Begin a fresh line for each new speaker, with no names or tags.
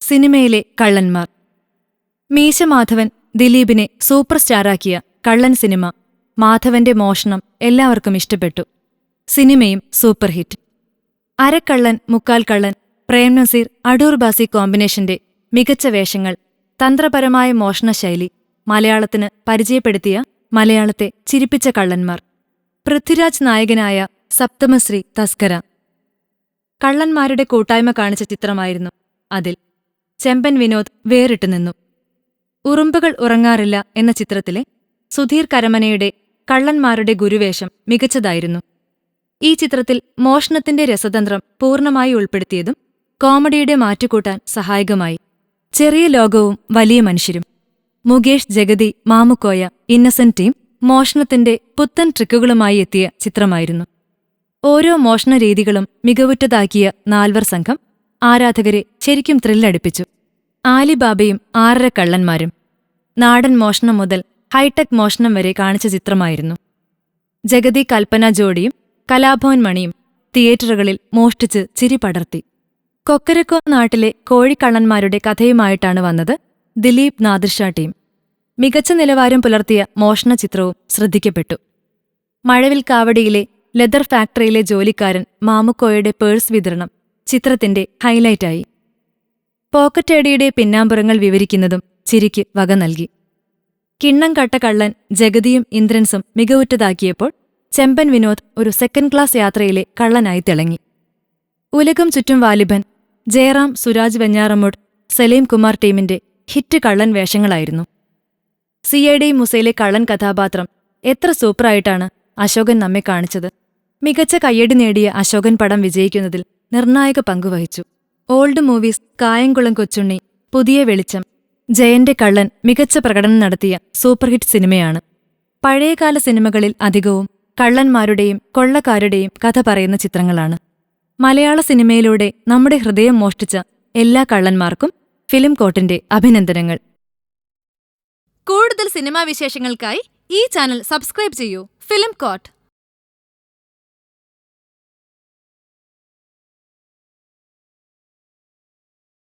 സിനിമയിലെ കള്ളന്മാർ. മീശ മാധവൻ ദിലീപിനെ സൂപ്പർ സ്റ്റാറാക്കിയ കള്ളൻ സിനിമ മാധവന്റെ മോഷണം എല്ലാവർക്കും ഇഷ്ടപ്പെട്ടു. സിനിമയും സൂപ്പർ ഹിറ്റ് അരക്കള്ളൻ മുക്കാൽ കള്ളൻ പ്രേം നസീർ അടൂർ ബാസി കോമ്പിനേഷന്റെ മികച്ച വേഷങ്ങൾ തന്ത്രപരമായ മോഷണശൈലി മലയാളത്തിന് പരിചയപ്പെടുത്തിയ മലയാളത്തെ ചിരിപ്പിച്ച കള്ളന്മാർ. പൃഥ്വിരാജ് നായകനായ സപ്തമശ്രീ തസ്കര. കള്ളന്മാരുടെ കൂട്ടായ്മ കാണിച്ച ചിത്രമായിരുന്നു അതിൽ ചെമ്പൻ വിനോദ് വേറിട്ടു നിന്നു. ഉറുമ്പുകൾ ഉറങ്ങാറില്ല എന്ന ചിത്രത്തിലെ സുധീർ കരമനയുടെ കള്ളന്മാരുടെ ഗുരുവേഷം മികച്ചതായിരുന്നു. ഈ ചിത്രത്തിൽ മോഷണത്തിന്റെ രസതന്ത്രം പൂർണമായി ഉൾപ്പെടുത്തിയതും കോമഡിയുടെ മാറ്റുകൂട്ടാൻ സഹായകമായി. ചെറിയ ലോകവും വലിയ മനുഷ്യരും. മുകേഷ് ജഗതി മാമുക്കോയ ഇന്നസെന്റ് ടീം മോഷണത്തിന്റെ പുത്തൻ ട്രിക്കുകളുമായി എത്തിയ ചിത്രമായിരുന്നു. ഓരോ മോഷണ രീതികളും മികവുറ്റതാക്കിയ നാൽവർ സംഘം ആരാധകരെ ശരിക്കും ത്രില്ലടിപ്പിച്ചു. ആലിബാബയും ആറര കള്ളന്മാരും. നാടൻ മോഷണം മുതൽ ഹൈടെക് മോഷണം വരെ കാണിച്ച ചിത്രമായിരുന്നു. ജഗതി കൽപ്പന ജോഡിയും കലാഭവൻ മണിയും തിയേറ്ററുകളിൽ മോഷ്ടിച്ച് ചിരി പടർത്തി. കൊക്കരക്കോ നാട്ടിലെ കോഴിക്കള്ളന്മാരുടെ കഥയുമായിട്ടാണ് വന്നത് ദിലീപ് നാദിർഷ ടീം. മികച്ച നിലവാരം പുലർത്തിയ മോഷണ ചിത്രവും ശ്രദ്ധിക്കപ്പെട്ടു. മഴവിൽ കാവടിയിലെ ലെതർ ഫാക്ടറിയിലെ ജോലിക്കാരൻ മാമുക്കോയുടെ പേഴ്സ് വിതരണം ചിത്രത്തിന്റെ ഹൈലൈറ്റായി. പോക്കറ്റേടിയുടെ പിന്നാമ്പുറങ്ങൾ വിവരിക്കുന്നതും ചിരിക്ക് വക നൽകി. കിണ്ണം കട്ട കള്ളൻ ജഗതിയും ഇന്ദ്രൻസും മികവുറ്റതാക്കിയപ്പോൾ ചെമ്പൻ വിനോദ് ഒരു സെക്കൻഡ് ക്ലാസ് യാത്രയിലെ കള്ളനായി തിളങ്ങി. ഉലകം ചുറ്റും വാലിബൻ ജയറാം സുരാജ് വെഞ്ഞാറമ്മൂട് സലീം കുമാർ ടീമിന്റെ ഹിറ്റ് കള്ളൻ വേഷങ്ങളായിരുന്നു. സി ഐ ഡി മുസയിലെ കള്ളൻ കഥാപാത്രം എത്ര സൂപ്പറായിട്ടാണ് അശോകൻ നമ്മെ കാണിച്ചത്. മികച്ച കയ്യടി നേടിയ അശോകൻ പടം വിജയിക്കുന്നതിൽ നിർണായക പങ്കുവഹിച്ചു ഓൾഡ് മൂവീസ് കായംകുളം കൊച്ചുണ്ണി പുതിയ വെളിച്ചം ജയന്റെ കള്ളൻ മികച്ച പ്രകടനം നടത്തിയ സൂപ്പർഹിറ്റ് സിനിമയാണ്. പഴയകാല സിനിമകളിൽ അധികവും കള്ളന്മാരുടെയും കൊള്ളക്കാരുടെയും കഥ പറയുന്ന ചിത്രങ്ങളാണ്. മലയാള സിനിമയിലൂടെ നമ്മുടെ ഹൃദയം മോഷ്ടിച്ച എല്ലാ കള്ളന്മാർക്കും ഫിലിം കോട്ടിന്റെ അഭിനന്ദനങ്ങൾ. കൂടുതൽ സിനിമാ വിശേഷങ്ങൾക്കായി ഈ ചാനൽ സബ്സ്ക്രൈബ് ചെയ്യൂ. Film coat.